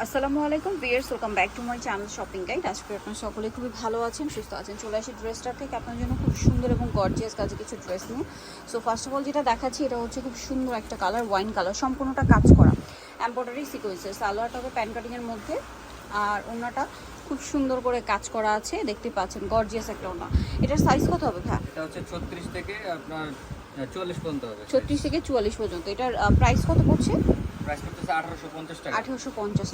আসসালামু আলাইকুম viewers welcome back to my channel shopping guide. আজকে আপনারা সকলে খুবই ভালো আছেন সুস্থ আছেন। চলে আসি ড্রেসটা থেকে। আপনার জন্য খুব সুন্দর এবং গর্জিয়াস কাজে কিছু ড্রেস নিয়ে। সো ফার্স্ট অফ অল যেটা দেখাচ্ছি এটা হচ্ছে খুব সুন্দর একটা কালার ওয়াইন কালার সম্পূর্ণটা কাজ করা। এম্ব্রয়ডারি সিকোয়েন্সের সালোয়ারটা হবে প্যান কাটিংয়ের মধ্যে। আর ওনাটা খুব সুন্দর করে কাজ করা আছে দেখতে পাচ্ছেন গর্জিয়াস একটা ওনা এটার সাইজ কত হবে ভ্যা এটা হচ্ছে ছত্রিশ থেকে আপনার চল্লিশ পর্যন্ত হবে ছত্রিশ থেকে চুয়াল্লিশ পর্যন্ত। এটার প্রাইস কত পড়ছে? প্রাইস করতেছে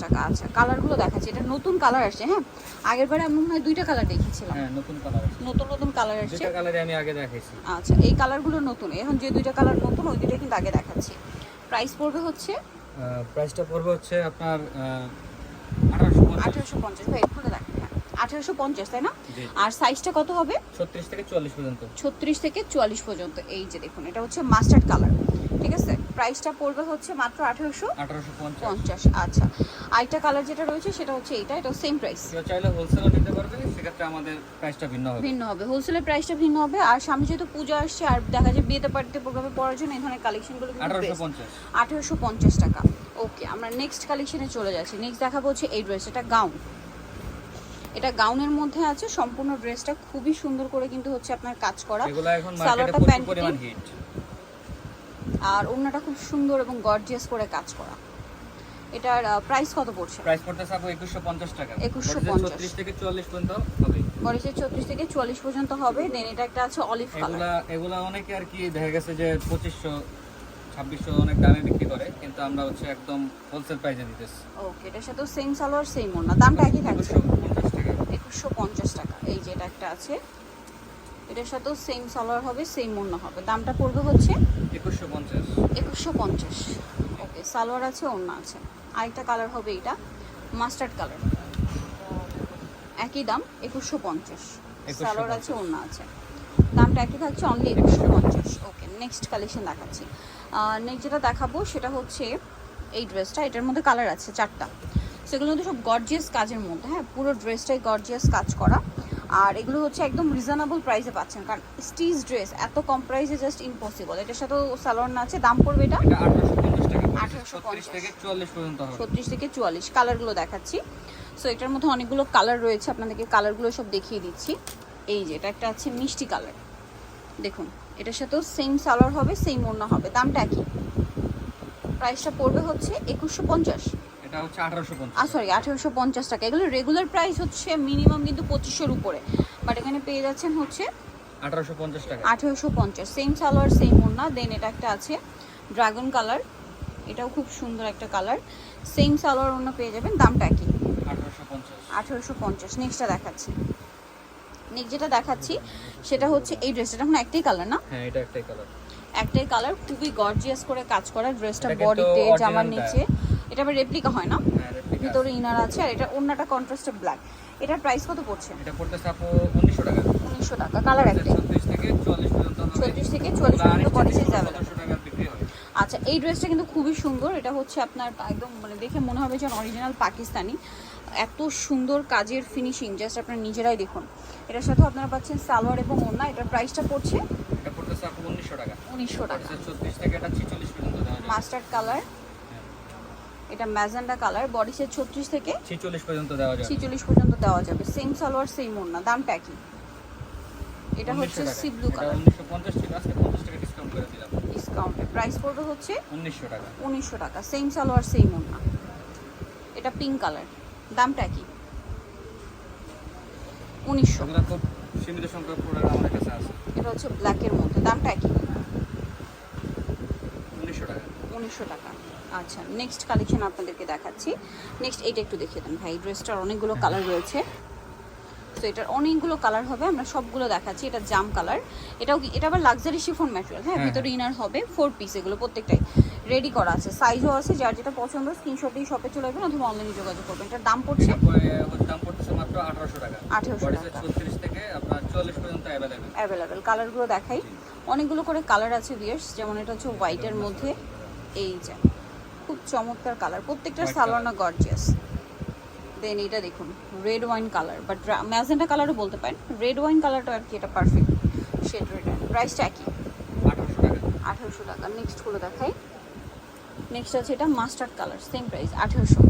টাকা। আচ্ছা। কালারগুলো দেখাচ্ছি। এটা নতুন কালার আসছে হ্যাঁ? আগের বারে আমি মনে হয় দুইটা কালার দেখিয়েছিলাম হ্যাঁ নতুন কালার আছে নতুন নতুন কালার আসছে। আমি আগে দেখাইছি। আচ্ছা এই কালারগুলো নতুন। এখন যে দুইটা কালার নতুন ওই দুইটা কিন্তু আগে দেখাচ্ছি। প্রাইস পড়বে হচ্ছে? প্রাইসটা পড়বে হচ্ছে আপনার ভাই দেখেন হ্যাঁ। তাই না? আর সাইজটা কত হবে? ছত্রিশ থেকে চল্লিশ পর্যন্ত। ছত্রিশ থেকে চুয়াল্লিশ পর্যন্ত। এই যে দেখুন এটা হচ্ছে মাস্টার্ড কালার ঠিক আছে? প্রাইসটা পড়বে হচ্ছে মাত্র আঠারোশো পঞ্চাশ। আচ্ছা আরেকটা কালার যেটা রয়েছে সেটা হচ্ছে এইটা এটা সেম প্রাইস চাইলে হোলসেলও নিতে পারবে সেক্ষেত্রে আমাদের প্রাইসটা ভিন্ন হবে। ভিন্ন হবে হোলসেলের প্রাইসটা ভিন্ন হবে। আর সামনে যেহেতু পূজা আসছে আর দেখা যায় বিয়েতে পার্টিতে প্রোগ্রামে পড়ার জন্য এই ধরনের কালেকশনগুলো আঠারোশো পঞ্চাশ। টাকা। ওকে আমরা নেক্সট কালেকশনে চলে যাচ্ছি। নেক্সট দেখাবো হচ্ছে এই ড্রেস এটা গাউন এটা গাউনের মধ্যে আছে সম্পূর্ণ ড্রেসটা খুবই সুন্দর করে কিন্তু হচ্ছে আপনার কাজ করা। সালোয়ারটা প্যান্ট আর ওড়নাটা খুব সুন্দর এবং গর্জিয়াস করে কাজ করা। এটার প্রাইস কত পড়ছে? প্রাইস পড়তেছে আপু একুশশো পঞ্চাশ টাকা। 2150 ছত্রিশ থেকে চল্লিশ পর্যন্ত হবে। বডিসের চব্বিশ থেকে চুয়াল্লিশ পর্যন্ত হবে। দেন এটা একটা আছে অলিভ কালার এগুলা এগুলা অনেকে আর কি দেখা গেছে যে পঁচিশশো ছাব্বিশশো অনেক দামে বিক্রি করে কিন্তু আমরা হচ্ছে একদম হোলসেল প্রাইসে দিতেছি। ওকে এটার সাথে সেম সালোয়ার সেম ওড়না। দামটা একই থাকছে। একুশশো পঞ্চাশ টাকা। একুশশো পঞ্চাশ টাকা। এই যে এটা একটা আছে। এটার সাথেও সেম সালোয়ার হবে সেম ওড়না হবে। দামটা পড়বে হচ্ছে একুশশো পঞ্চাশ। একুশশো পঞ্চাশ। ওকে সালোয়ার আছে ওড়না আছে। আরেকটা কালার হবে এটা মাস্টার্ড কালার একই দাম একুশশো পঞ্চাশ। সালোয়ার আছে ওড়না আছে। দামটা একই থাকছে অনলি একুশশো পঞ্চাশ। ওকে নেক্সট কালেকশন দেখাচ্ছি। নেক্সট যেটা দেখাবো সেটা হচ্ছে এই ড্রেসটা এটার মধ্যে কালার আছে চারটা। সেগুলো কিন্তু সব গর্জিয়াস কাজের মধ্যে হ্যাঁ পুরো ড্রেসটাই গর্জিয়াস কাজ করা। আর এগুলো হচ্ছে একদম রিজনেবল প্রাইসে পাচ্ছেন। কারণ স্টিচ ড্রেস এত কম প্রাইসে জাস্ট ইম্পসিবল এটার সাথেও সালোয়ার না আছে দাম পড়বে এটা এটা টাকা 1850 ছত্রিশ থেকে চুয়াল্লিশ পর্যন্ত হবে। ছত্রিশ থেকে চুয়াল্লিশ। কালারগুলো দেখাচ্ছি। সো এটার মধ্যে অনেকগুলো কালার রয়েছে। আপনাদেরকে কালারগুলো সব দেখিয়ে দিচ্ছি। এই যে এটা একটা আছে মিষ্টি কালার দেখুন এটার সাথেও সেম সালোয়ার হবে সেম ওড়না হবে। দামটা একই। প্রাইসটা পড়বে হচ্ছে একুশশো পঞ্চাশ। এটা হচ্ছে আর সরি টাকা। এগুলো রেগুলার প্রাইস হচ্ছে মিনিমাম কিন্তু উপরে। বাট এখানে পেয়ে যাচ্ছেন হচ্ছে টাকা। সেম সালোয়ার সেম ওড়না। দেন এটা একটা আছে ড্রাগন কালার এটাও খুব সুন্দর একটা কালার সেম সালোয়ার ওড়না পেয়ে যাবেন। দামটা নেক্সটটা দেখাচ্ছি। নেক্সট যেটা দেখাচ্ছি সেটা হচ্ছে এই ড্রেসটা এখন একটাই কালার না? হ্যাঁ এটা একটাই কালার একটাই কালার খুবই গর্জিয়াস করে কাজ করা ড্রেসটা বডিতে জামার নিচে। এটা আবার রেপ্লিকা হয় না? হ্যাঁ ভিতরে ইনার আছে আর এটা অন্যটা কন্ট্রাস্টে ব্ল্যাক এটার প্রাইস কত পড়ছে? এটা পড়তেছে আপু উনিশশো টাকা। উনিশশো টাকা কালার একটাই। ছত্রিশ থেকে চুয়াল্লিশ পর্যন্ত হবে ছত্রিশ থেকে চুয়াল্লিশ পর্যন্ত বডি সাইজ আচ্ছা এই ড্রেসটা কিন্তু খুবই সুন্দর। এটা হচ্ছে আপনার একদম মানে দেখে মনে হবে যে অরিজিনাল পাকিস্তানি। এত সুন্দর কাজের ফিনিশিং জাস্ট আপনারা নিজেরাই দেখুন। এটার সাথে আপনারা পাচ্ছেন সালোয়ার এবং ওড়না। এটার প্রাইসটা পড়ছে? এটা পড়তেছে আপু উনিশশো টাকা। উনিশশো টাকা। ছত্রিশ থেকে এটা ছিচল্লিশ পর্যন্ত মাস্টার্ড কালার এটা ম্যাজেন্ডা কালার বডি সেট ছত্রিশ থেকে ছিচল্লিশ পর্যন্ত দেওয়া যাবে। ছিচল্লিশ পর্যন্ত দেওয়া যাবে। সেম সালোয়ার সেম ওড়না দামটা একই। এটা হচ্ছে সি ব্লু এটা কালার 1950 ছিল আজকে 50 টাকা ডিসকাউন্ট করে দিলাম। ডিসকাউন্টে প্রাইস পড়বে হচ্ছে 1900 টাকা। উনিশশো টাকা। সেম সালোয়ার সেম ওড়না। এটা পিঙ্ক কালার দামটা একই। উনিশশো। এগুলো খুব সীমিত সংখ্যক প্রোডাক্ট আমাদের কাছে আছে। এটা হচ্ছে ব্ল্যাকের মধ্যে। দামটা একই। 1900 টাকা। উনিশশো টাকা। আচ্ছা নেক্সট কালেকশন আপনাদেরকে দেখাচ্ছি নেক্সট এইটা একটু দেখিয়ে দেন ভাই ড্রেসটার অনেকগুলো কালার রয়েছে তো এটার অনেকগুলো কালার হবে আমরা সবগুলো দেখাচ্ছি এটা জাম কালার এটাও কি- এটা আবার লাক্সারি শিফন ম্যাটেরিয়াল হ্যাঁ হ্যাঁ, ভিতরে ইনার হবে ফোর পিস এগুলো প্রত্যেকটাই রেডি করা আছে সাইজও আছে যার যেটা পছন্দ স্ক্রিনশট দিয়ে শপে চলে আসবেন অথবা অনলাইনে যোগাযোগ করবেন এটার দাম পড়ছে এটা পরে ওর দাম পড়তেছে মাত্র 1800 টাকা 1800 বডি টাকা। 36 থেকে আপনার 44 পর্যন্ত अवेलेबल অ্যাভেলেবেল কালারগুলো দেখাই অনেকগুলো করে কালার আছে বিয়ার্স যেমন এটা হচ্ছে হোয়াইটের মধ্যে এই যে খুব চমৎকার কালার প্রত্যেকটা সালোয়ার গার্জিয়াস দেন এটা দেখুন red wine colour but magenta কালারও বলতে পারেন। রেড ওয়াইন কালারটা আর কি এটা পারফেক্ট শেড রেড প্রাইসটা একই। 1800 টাকা। আঠেরোশো টাকা। নেক্সটগুলো দেখাই। নেক্সট আছে এটা মাস্টার্ড কালার সেম প্রাইস আঠেরোশো।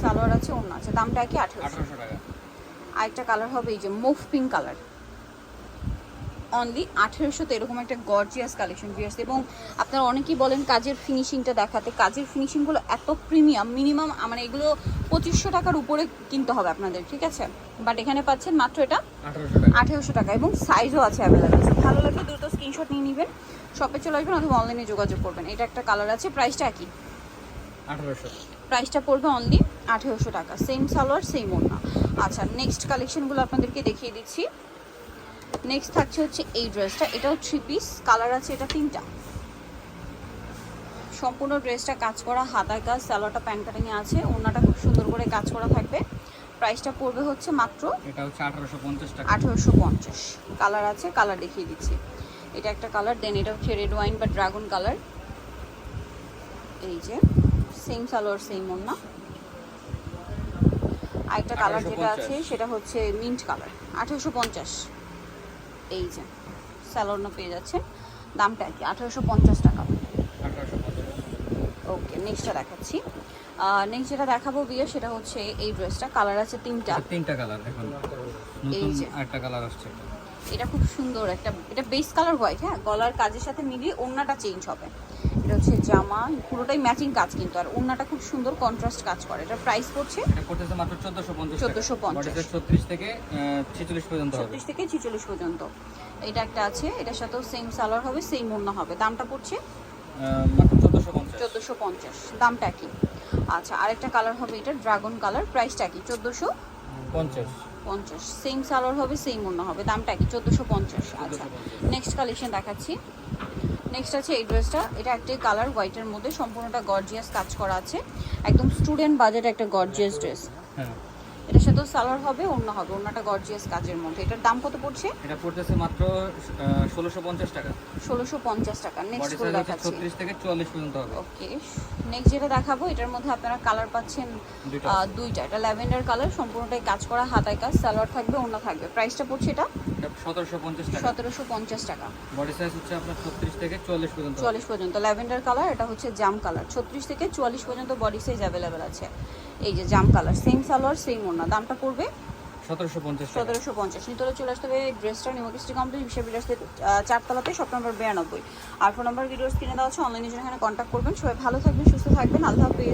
সালোয়ার আছে অন্য আছে। দামটা কি আঠেরোশো। আঠারোশো টাকা। আরেকটা কালার হবে এই যে মুভ পিঙ্ক কালার অনলি আঠেরোশোতে এরকম একটা গর্জিয়াস কালেকশন ভিউয়ার্স এবং আপনারা অনেকেই বলেন কাজের ফিনিশিংটা দেখাতে। কাজের ফিনিশিংগুলো এত প্রিমিয়াম মিনিমাম মানে এগুলো পঁচিশশো টাকার উপরে কিনতে হবে আপনাদের ঠিক আছে? বাট এখানে পাচ্ছেন মাত্র এটা আঠারোশো টাকা। এবং সাইজও আছে অ্যাভেলেবেল ভালো লাগলে দ্রুত স্ক্রিনশট নিয়ে নেবেন শপে চলে আসবেন অথবা অনলাইনে যোগাযোগ করবেন। এটা একটা কালার আছে প্রাইসটা একই। প্রাইসটা পড়বে অনলি আঠেরোশো টাকা। সেম সালোয়ার সেম ওড়না। আচ্ছা নেক্সট কালেকশনগুলো আপনাদেরকে দেখিয়ে দিচ্ছি। নেক্সট থাকছে হচ্ছে এই ড্রেসটা এটাও থ্রি পিস কালার আছে এটা তিনটা। সম্পূর্ণ ড্রেসটা কাজ করা হাতায় কাজ সালোয়ারটা প্যান্ট কাটিংয়ে আছে ওড়নাটা খুব সুন্দর করে কাজ করা থাকবে। প্রাইসটা পড়বে হচ্ছে মাত্র এটা হচ্ছে আঠারোশো পঞ্চাশ টাকা। আঠেরোশো পঞ্চাশ। কালার আছে কালার দেখিয়ে দিচ্ছি। এটা একটা কালার দেন এটা হচ্ছে রেড ওয়াইন বা ড্রাগন কালার এই যে সেম সালোয়ার সেম ওড়না। আরেকটা কালার যেটা আছে সেটা হচ্ছে মিন্ট কালার আঠারোশো পঞ্চাশ। এই যে স্যালোয়ারটা পেয়ে যাচ্ছে। দামটা কি আঠারোশো পঞ্চাশ টাকা। ওকে নেক্সটটা দেখাচ্ছি। নেক্সট যেটা দেখাবো বিয়ে সেটা হচ্ছে এই ড্রেসটা কালার আছে তিনটা। তিনটা কালার এখন। নতুন যে। একটা কালার আসছে। এটা খুব সুন্দর একটা এটা বেস কালার হোয়াইট হ্যাঁ? গলার কাজের সাথে মিলিয়ে ওড়নাটা চেঞ্জ হবে। এটা হচ্ছে জামা পুরোটাই ম্যাচিং কাজ কিন্তু আর ওড়নাটা খুব সুন্দর কন্ট্রাস্ট কাজ করে। এটা প্রাইস পড়ছে এটা মাত্র চোদ্দশো পঞ্চাশ 1450 ছত্রিশ থেকে ছেচল্লিশ পর্যন্ত হবে। ছত্রিশ থেকে ছিচল্লিশ পর্যন্ত। এটা একটা আছে এটার সাথেও সেম সালোয়ার হবে সেম ওড়না হবে। দামটা পড়ছে? মাত্র চোদ্দশো পঞ্চাশ। চোদ্দোশো পঞ্চাশ। দামটা কি আচ্ছা আরেকটা কালার হবে এটা ড্রাগন কালার প্রাইসটা কি চোদ্দোশো? পঞ্চাশ। সেম সালোয়ার হবে সেম অন্য হবে। দামটা কি? চোদ্দোশো পঞ্চাশ। আচ্ছা নেক্সট কালেকশন দেখাচ্ছি। নেক্সট আছে এই ড্রেসটা এটা একটা কালার হোয়াইটের মধ্যে সম্পূর্ণটা গর্জিয়াস কাজ করা আছে। একদম স্টুডেন্ট বাজেট একটা গর্জিয়াস ড্রেস হ্যাঁ। এটার সাথেও সালোয়ার হবে ওড়না হবে। ওড়নাটা গর্জিয়াস কাজের মধ্যে। এটার দাম কত পড়ছে? এটা পড়তেছে মাত্র ষোলোশো পঞ্চাশ টাকা। ষোলোশো পঞ্চাশ টাকা। নেক্সট হচ্ছে দেখাচ্ছি। ছত্রিশ থেকে চুয়াল্লিশ পর্যন্ত হবে। ওকে নেক্সট যেটা দেখাবো এটার মধ্যে আপনারা কালার পাচ্ছেন দুইটা। দুইটা। এটা ল্যাভেন্ডার কালার সম্পূর্ণটাই কাজ করা হাতায় কাজ সালোয়ার থাকবে ওড়না থাকবে। প্রাইসটা পড়ছে এটা? এটা সতেরোশো পঞ্চাশ টাকা। সতেরোশো পঞ্চাশ টাকা। বডি সাইজ হচ্ছে আপনার ছত্রিশ থেকে চুয়াল্লিশ পর্যন্ত হবে। চুয়াল্লিশ পর্যন্ত। ল্যাভেন্ডার কালার এটা হচ্ছে জাম কালার ছত্রিশ থেকে চুয়াল্লিশ পর্যন্ত বডি সাইজ অ্যাভেলেবেল আছে। এই যে জাম কালার সেম সালোয়ার সেম ওড়না। দামটা পড়বে সতেরোশো পঞ্চাশ সতেরোশো পঞ্চাশ। নিতলে চলে আসতে হবে ড্রেসটা নিমকিস্ট্রি কমপ্লিট হিসেবে বিলাসের চারতলাতে শপ নম্বর বিরানব্বই। আর ফোন নম্বর ভিডিওস কিনে দেওয়া আছে অনলাইনে জন্য এখানে কন্ট্যাক্ট করবেন। সবাই ভালো থাকবেন সুস্থ থাকবেন আল্লাহ হাফিজ।